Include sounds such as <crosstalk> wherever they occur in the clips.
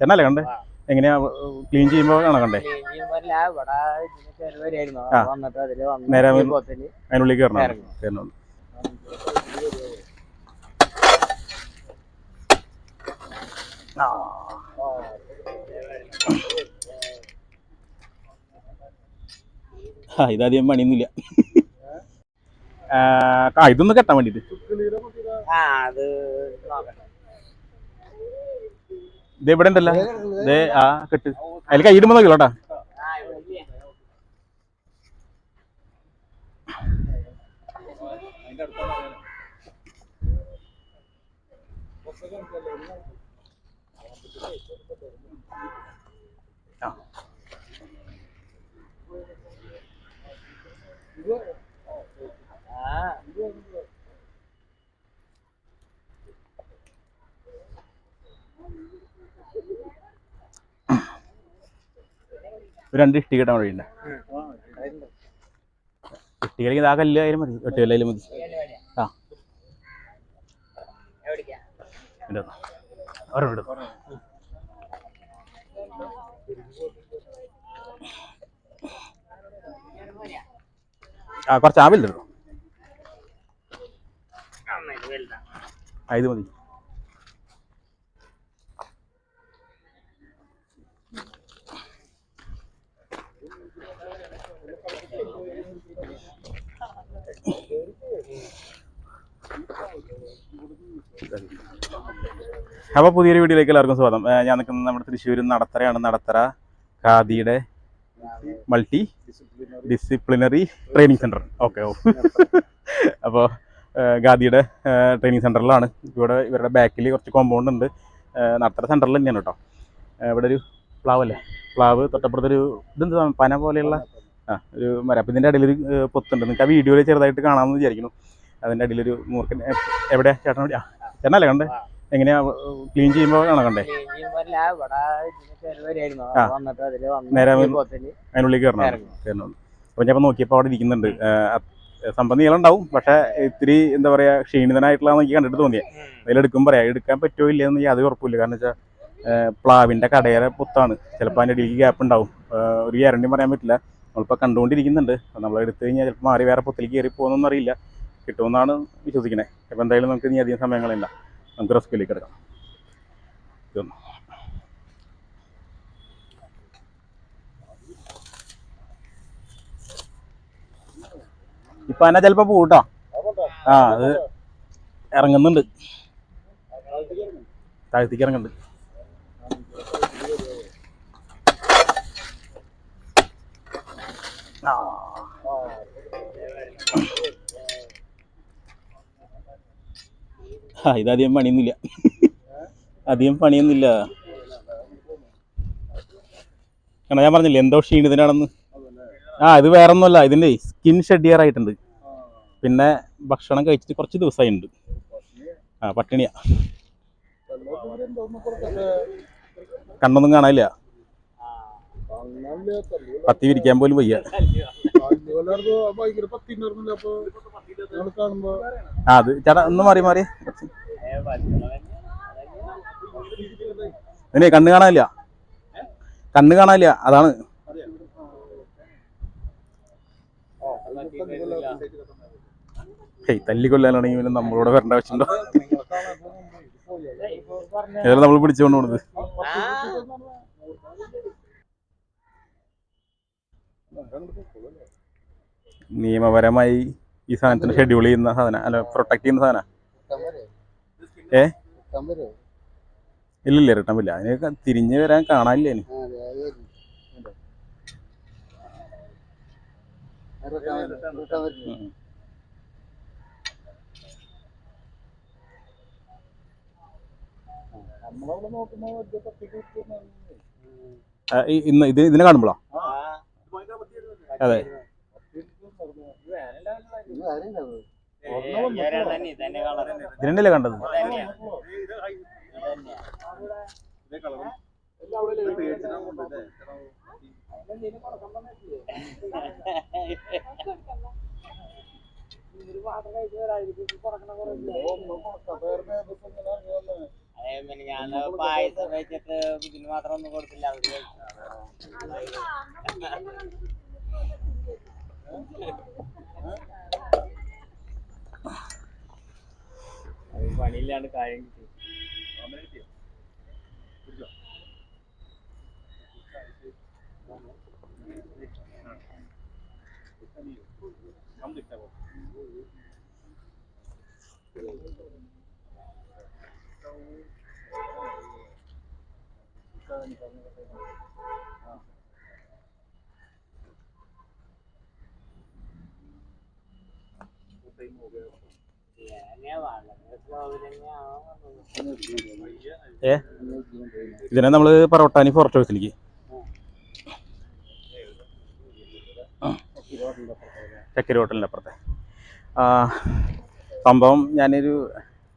ചേട്ടനല്ലേ കണ്ടേ? എങ്ങനെയാ ക്ലീൻ ചെയ്യുമ്പോൾ കാണാൻ കണ്ടേ? നേരെ അതിനുള്ളിൽ കയറണം. കയറണം. ആ. ഇതാദ്യം പണിയൊന്നുമില്ല. ആ ഇതൊന്ന് കെട്ടാൻ വേണ്ടിട്ട്. ആ അത് നോക്കട്ടെ. ഇത് ഇവിടെ ഉണ്ടല്ലോ. ദേ ആ കെട്ട്. അതിൽ കൈയിടുമ്പോ ഇവിടെ ആ. ഒരു രണ്ട് ഇഷ്ടി കെട്ടാൻ വഴിയുണ്ട്. ഇഷ്ടികളിക്ക് ആ കല്ല് ആയാലും മതി. എട്ട് കല്ലായാലും മതി. ആ. ഒരെണ്ണം ആ കുറച്ച് ആവില്ല എടുത്തോ. നന്നായിട്ട് വലുതാണ് ആ ഇത് മതി. അപ്പോൾ പുതിയൊരു വീഡിയോയിലേക്ക് എല്ലാവർക്കും സ്വാഗതം. ഞാൻ നിൽക്കുന്നത് നമ്മുടെ തൃശ്ശൂർ നടത്തറയാണ്. നടത്തറ ഖാദിയുടെ multi disciplinary training centre okay ഓ അപ്പോൾ ഖാദിയുടെ ട്രെയിനിങ് സെന്ററിലാണ് ഇവിടെ ഇവരുടെ ബാക്കിൽ കുറച്ച് കോമ്പൗണ്ട് ഉണ്ട്. നടത്തറ സെന്ററിൽ തന്നെയാണ് കേട്ടോ. ഇവിടെ ഒരു പ്ലാവ് അല്ലേ? പ്ലാവ് തൊട്ടപ്പുറത്തൊരു ഇതെന്ത് പന പോലെയുള്ള ആ ഒരു മരം. അപ്പം ഇതിന്റെ ഇടയിൽ ഒരു പൊത്തുണ്ട്. നിങ്ങൾക്ക് ആ വീഡിയോയിൽ ചെറുതായിട്ട് കാണാമെന്ന് വിചാരിക്കുന്നു. അതിന്റെ അടിയിലൊരു മൂർക്കൻ എവിടെ? എവിടെയാ ചേട്ടൻ എവിടെയാ ചേട്ടനല്ലേ കണ്ടേ? എങ്ങനെയാ ക്ലീൻ ചെയ്യുമ്പോൾ ആണോ കണ്ടേ? നേരെ അതിനുള്ളിൽ കയറണം? അപ്പൊ കയറണം അപ്പോൾ ഞാൻ നോക്കിയപ്പോ നോക്കിയപ്പോൾ അവിടെ ഇരിക്കുന്നുണ്ട്. ഉണ്ടാവും പക്ഷേ ഇത്തിരി എന്താ പറയുക ക്ഷീണിതനായിട്ടുള്ള എനിക്ക് കണ്ടിട്ട് തോന്നിയത് അതിലെടുക്കും പറയാം എടുക്കാൻ പറ്റുമോ ഇല്ലെന്ന് അത് യാതൊരു ഉറപ്പില്ല കാരണം വെച്ചാൽ പ്ലാവിന്റെ കടയേറെ പൊത്താണ്. ചിലപ്പോൾ അതിന്റെ ഇടയിൽ ഗ്യാപ്പ് ഉണ്ടാവും. ഒരു ഗ്യാരണ്ടിയും പറയാൻ പറ്റില്ല. നമ്മളിപ്പോൾ കണ്ടുകൊണ്ടിരിക്കുന്നുണ്ട്. നമ്മൾ എടുത്തു കഴിഞ്ഞാൽ ചിലപ്പോൾ മാറി വേറെ പൊത്തിലേക്ക് കയറി പോകുന്നൊന്നും അറിയില്ല. കിട്ടുമെന്നാണ് വിശ്വസിക്കുന്നത് അപ്പോൾ എന്തായാലും നമുക്ക് ഇനി അധികം സമയങ്ങളില്ല. നമുക്ക് റെസ്ക്യൂലേക്ക് എടുക്കാം. ഇതൊന്നും. ഇപ്പൊ എന്നാ ചിലപ്പോ പോട്ടോ. ആ അത് ഇറങ്ങുന്നുണ്ട്. താഴ്ത്തിക്ക് ഇറങ്ങുന്നുണ്ട്. ആ. ആ ഇതധികം പണിയൊന്നുമില്ല. അധികം പണിയൊന്നുമില്ല. കാരണം ഞാൻ പറഞ്ഞില്ലേ എന്തോ ക്ഷീണിതനാണെന്ന്? ആ ഇത് വേറെ ഒന്നുമല്ല ഇതിന്റെ സ്കിൻ ഷെഡ് ചെയ്യാർ ആയിട്ടുണ്ട്. പിന്നെ ഭക്ഷണം കഴിച്ചിട്ട് കുറച്ച് ദിവസമായിട്ടുണ്ട് ആ പട്ടിണിയാ. കണ്ണൊന്നും കാണാനില്ല. പത്തി വിരിക്കാൻ പോലും വയ്യ. ആ അത് ചേട്ടാ ഒന്ന് മാറി മാറി. അതിനെ കണ്ണ് കാണാനില്ല. കണ്ണ് കാണാനില്ല അതാണ്. തല്ലിക്കൊല്ലാനാണെങ്കിൽ പിന്നെ നമ്മളോട് വരേണ്ട ആവശ്യമുണ്ടോ? ഏതായാലും നമ്മൾ പിടിച്ചുകൊണ്ട് പോണത് നിയമപരമായി ഈ സാധനത്തിന് ഷെഡ്യൂൾ ചെയ്യുന്ന സാധനം അല്ല പ്രൊട്ടക്ട് ചെയ്യുന്ന സാധനം? ഏ? ഇല്ലില്ല റിട്ടേൺ ഇല്ല. അതിന് തിരിഞ്ഞു വരാൻ കാണാനില്ല ഇനി? ഇന്ന് ഇത് ഇതിനെ കാണുമ്പോഴോ അതെ. ഇതിനല്ലേ കണ്ടത്? അതേ പിന്നെ ഞാൻ പായസം വെച്ചിട്ട് ഇതിന് മാത്രം ഒന്നും കൊടുത്തില്ല. അവർക്ക് കഴിച്ചു. <laughs> അത് പണിയില്ലാണ്ട് കാര്യം കിട്ടി തേങ്ങ വളരെ ഏ? ഇതിനെ നമ്മൾ പറവട്ടാനി ഫോർട്ട് ഹൗസിലേക്ക് ചക്കരി ഹോട്ടലിന്റെ അപ്പുറത്തെ. സംഭവം ഞാനൊരു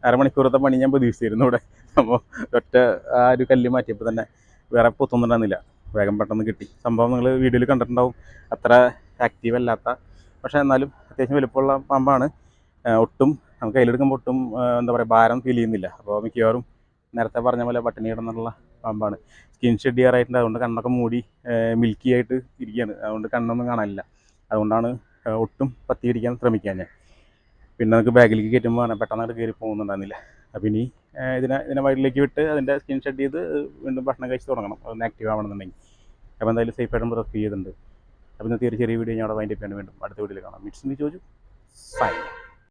അരമണിക്കൂറത്തെ പണി ഞാൻ പ്രതീക്ഷിച്ചിരുന്നു ഇവിടെ. അപ്പോൾ ഒറ്റ ആ ഒരു കല്ല് മാറ്റിയപ്പോൾ തന്നെ വേറെ പൊത്തുന്നുണ്ടായിരുന്നില്ല. വേഗം പെട്ടെന്ന് കിട്ടി. സംഭവം നിങ്ങൾ വീഡിയോയിൽ കണ്ടിട്ടുണ്ടാവും. അത്ര ആക്റ്റീവ് അല്ലാത്ത പക്ഷേ എന്നാലും അത്യാവശ്യം വലുപ്പമുള്ള പാമ്പാണ്. ഒട്ടും നമുക്ക് കയ്യിലെടുക്കുമ്പോൾ ഒട്ടും എന്താ പറയുക ഭാരം ഫീൽ ചെയ്യുന്നില്ല. അപ്പോൾ മിക്കവാറും നേരത്തെ പറഞ്ഞ പോലെ പട്ടിണി കിടന്നുള്ള പാമ്പാണ്. സ്കിൻ ഷെഡ് ചെയ്യാറായിട്ടുണ്ട്. അതുകൊണ്ട് കണ്ണൊക്കെ മൂടി മിൽക്കി ആയിട്ട് ഇരിക്കുകയാണ്. അതുകൊണ്ട് കണ്ണൊന്നും കാണാനില്ല. അതുകൊണ്ടാണ് ഒട്ടും പത്തി പിടിക്കാൻ ശ്രമിക്കാൻ ഞാൻ. പിന്നെ നമുക്ക് ബാഗിലേക്ക് കയറ്റുമ്പോൾ പെട്ടെന്ന് കയറി പോകുന്നുണ്ടായിരുന്നില്ല. അപ്പോൾ ഇനി ഇതിനെ ഇതിനെ വയറിലേക്ക് വിട്ട് അതിന്റെ സ്കിൻ ഷെഡ് ചെയ്ത് വീണ്ടും ഭക്ഷണം കഴിച്ച് തുടങ്ങണം. അതൊന്ന് ആക്റ്റീവ് ആവണമെന്നുണ്ടെങ്കിൽ. അപ്പോൾ എന്തായാലും സേഫ് ആയിട്ട് റെസ്ക്യൂ ചെയ്തിട്ടുണ്ട്. അപ്പോൾ ഇന്നത്തെ ഒരു ചെറിയ വീഡിയോ ഞാൻ അവിടെ വൈൻഡപ്പ് ചെയ്യാൻ വീണ്ടും അടുത്ത വീഡിയോയിൽ കാണാം. മിറ്റ്സ് മീ ചോദിച്ചു സൈൻ